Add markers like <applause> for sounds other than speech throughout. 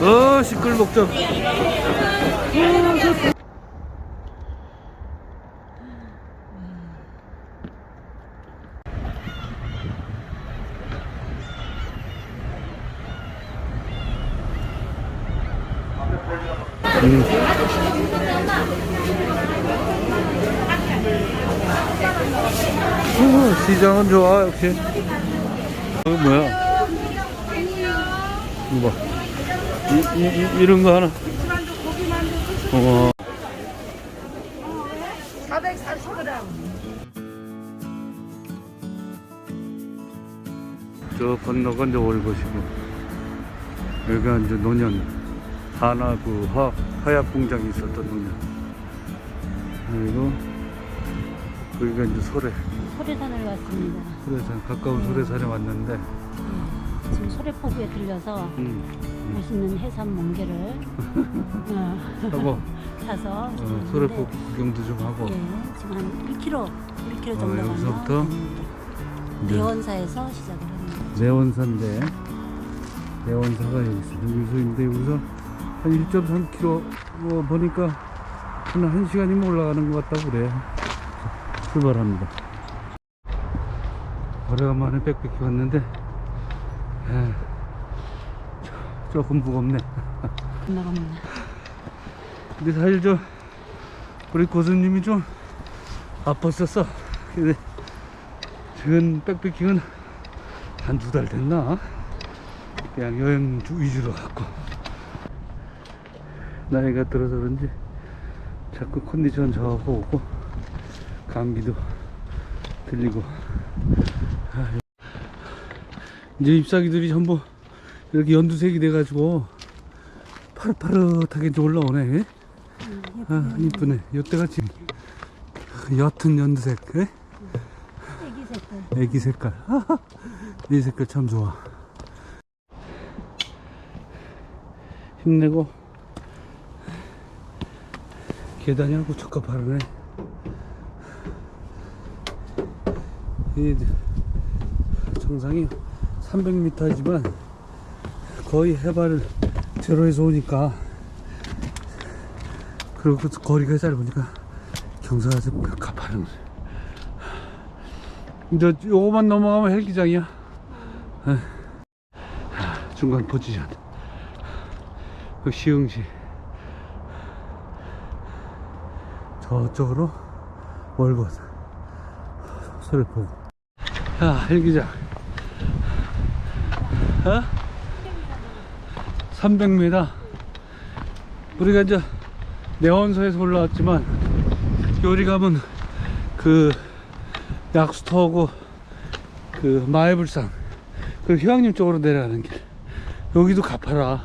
어 시끌 목적. 음. 어, 시장은 좋아 역시. 어 뭐야? 이거 봐 이, 이, 이, 이 런 거 하나 어. 440g. 저 건너가 이제 월것이고 여기가 이제 노년 하나구 화, 화약 공장이 있었던 노년 그리고 거기가 이제 소래 소래산을 왔습니다. 소래산 가까운 소래산에 왔는데 예, 지금 소래포구에 들려서 음, 맛있는 해삼 멍게를 <laughs> 어, 하고 <laughs> 사서 어, 소래포 구경도 좀 하고. 예, 지금 한 1km, 1km 어, 정도 여기서부터? 가면 이제 대원사에서 시작을 합니다. 내원사인데 내원사가 여기 있어 여기서 인데 여기서 한 1.3km 뭐 보니까 한 1시간이면 올라가는 것 같다고 그래. 출발합니다. 오래간만에 빽빽히 왔는데 에, 조- 조금 무겁네. 나갑니다. 근데 사실 저 우리 고수님이 좀 아팠었어 근데 지금 백패킹은 한 두 달 됐나? 그냥 여행 주- 위주로 갖고. 나이가 들어서 그런지 자꾸 컨디션 저하고 오고 감기도 들리고. 아, 이제 잎사귀들이 전부 이렇게 연두색이 돼가지고 파릇파릇하게 이제 올라오네. 아 이쁘네. 지금 옅은 연두색 에? 애기 색깔. 애기 색깔. 이 색깔 참 좋아. 힘내고 계단이 적합하네. 이 정상이 300m이지만 거의 해발 제로에서 오니까 그리고 그 거리가 짧으니까 경사가 좀 가파른 이제 요거만 넘어가면 헬기장이야. 에. 하, 중간 포지션. 그 시흥시. 저쪽으로 월곶. 소리 보고. 야, 헬기장. 어? 300m. 우리가 이제 내원서에서 올라왔지만, 요리 가면 그 약수터하고 그 마애불상 그 휴양림 쪽으로 내려가는 길 여기도 가파라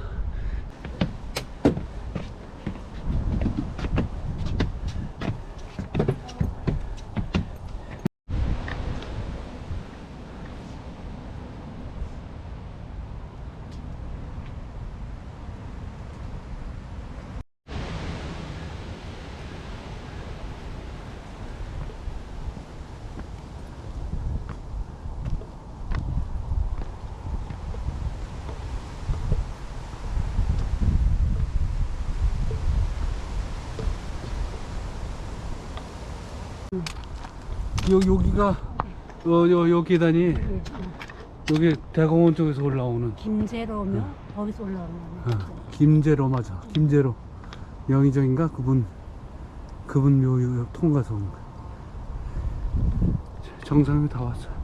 요, 여기가 어, 요, 요 계단이 예, 여기 대공원 쪽에서 올라오는. 김제로며 거기서 올라오는 거네. 어, 김제로 맞아. 김제로. 영의정인가? 그분 그분 묘 요- 통과서 온 거야. 정상에 다 왔어 Keep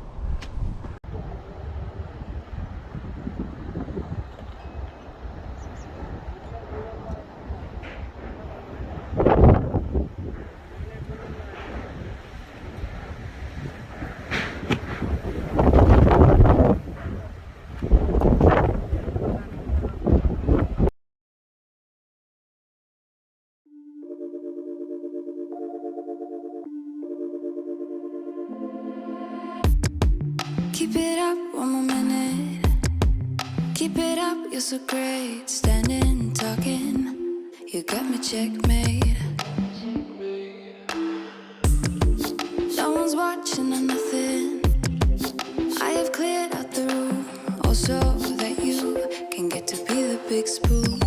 one more minute. Keep it up, you're so great. Standing, talking, you got me checkmate. No one's watching or nothing. I have cleared out the room, also that you can get to be the big spoon.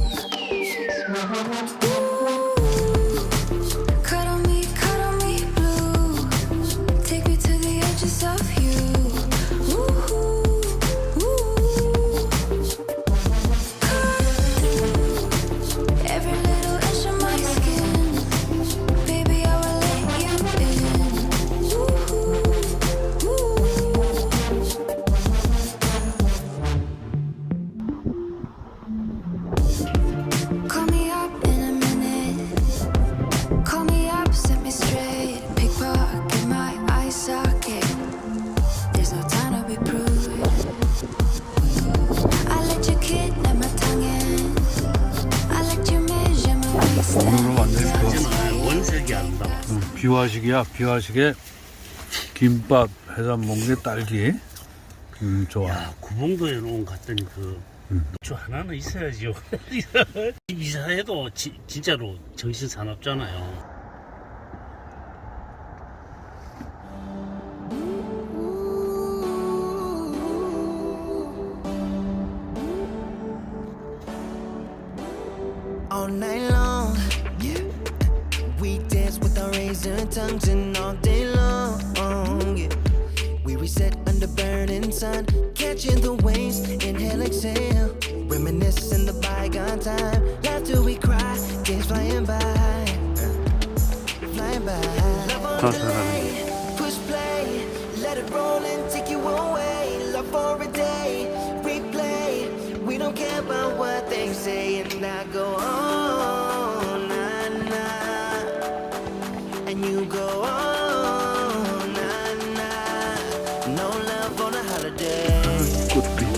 비화식이야 비화식에 김밥 해서 먹는 게 딸기 음 좋아 야 구봉도에 놓은 갔더니 그 음. 주 하나는 있어야지요. <laughs> 이사해도 지- 진짜로 정신 사납잖아요. Burning sun, catching the waves, inhale, exhale. Reminiscing the bygone time. Laughter we cry, days flying by. Flying by. Love on delay, push play, let it roll and take you away. Love for a day, replay. We don't care about what they say, and I go on, тут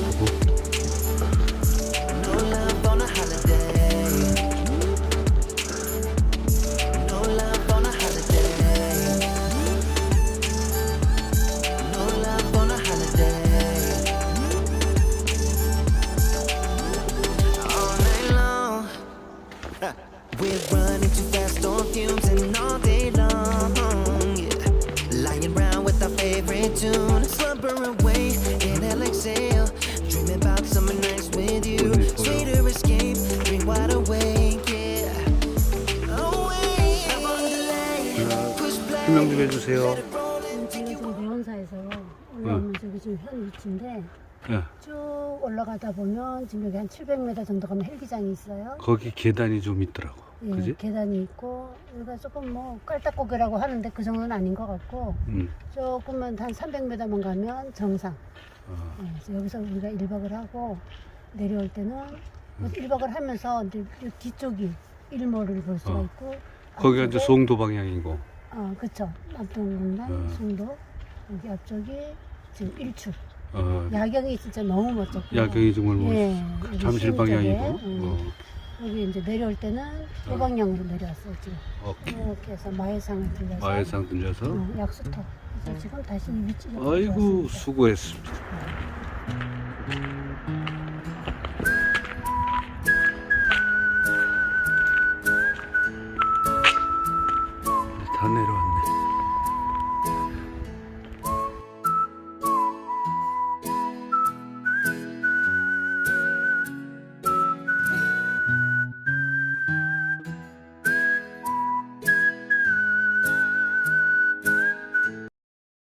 좀 해주세요 take 지금 대원사에서 올라오면서 여기 지금 현 위치인데 예, 쭉 올라가다 보면 지금 여기 한 700m 정도 가면 헬기장이 있어요. 거기 계단이 좀 있더라고 예, 그지? 계단이 있고 여기가 조금 뭐 깔딱고개라고 하는데 그 정도는 아닌 것 같고 음. 조금만 한 300m만 가면 정상. 아, 예, 그래서 여기서 우리가 1박을 하고 내려올 때는 음. 1박을 하면서 이제 이 뒤쪽이 일몰을 볼 수가 어. 있고 거기가 이제 앞쪽에- 송도 방향이고 어, 그쵸. 남동공단, 어. 송도. 여기 앞쪽이 지금 일출. 어, 야경이 진짜 너무 멋졌고. 야경이 정말 뭐 예, 여기 잠실 방향이고 쪽에, 음, 어, 여기 이제 내려올 때는 도방향으로 내려왔어요, 지금. 오케이. 이렇게 해서 마해상을 들려서. 마해상 들려서 어, 약수터. 그래서 지금 다시 이 위치로 아이고 돌아왔습니다. 수고했습니다